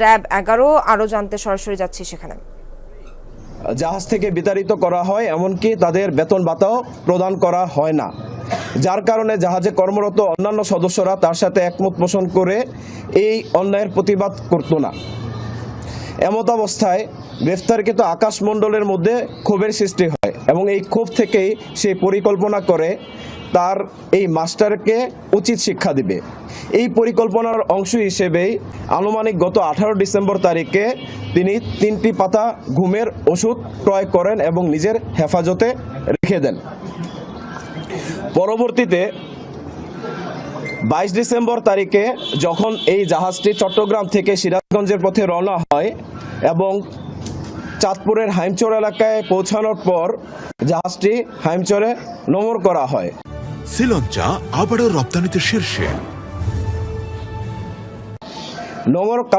RAB এগারো আরও জানতে সরাসরি যাচ্ছি সেখানে। জাহাজ থেকে বিতাড়িত করা হয়, এমনকি তাদের বেতন ভাতাও প্রদান করা হয় না। যার কারণে জাহাজে কর্মরত অন্যান্য সদস্যরা তার সাথে একমত পোষণ করে এই অন্যায়ের প্রতিবাদ করতো না। এমত অবস্থায় গ্রেফতারকৃত আকাশ মণ্ডলের মধ্যে ক্ষোভের সৃষ্টি হয় এবং এই ক্ষোভ থেকেই সে পরিকল্পনা করে তার এই মাস্টারকে উচিত শিক্ষা দিবে। এই পরিকল্পনার অংশ হিসেবেই আনুমানিক গত আঠারো ডিসেম্বর তারিখে তিনি তিনটি পাতা ঘুমের ওষুধ ক্রয় করেন এবং নিজের হেফাজতে রেখে দেন। পরবর্তীতে বাইশ ডিসেম্বর তারিখে যখন এই জাহাজটি চট্টগ্রাম থেকে সিরাজগঞ্জের পথে রওনা হয় এবং চাঁদপুরের হাইমচর এলাকায় পৌঁছানোর পর জাহাজটি হাইমচরে নোঙর করা হয়। শ্রীলঞ্চা আবারও রপ্তানিতে শীর্ষে।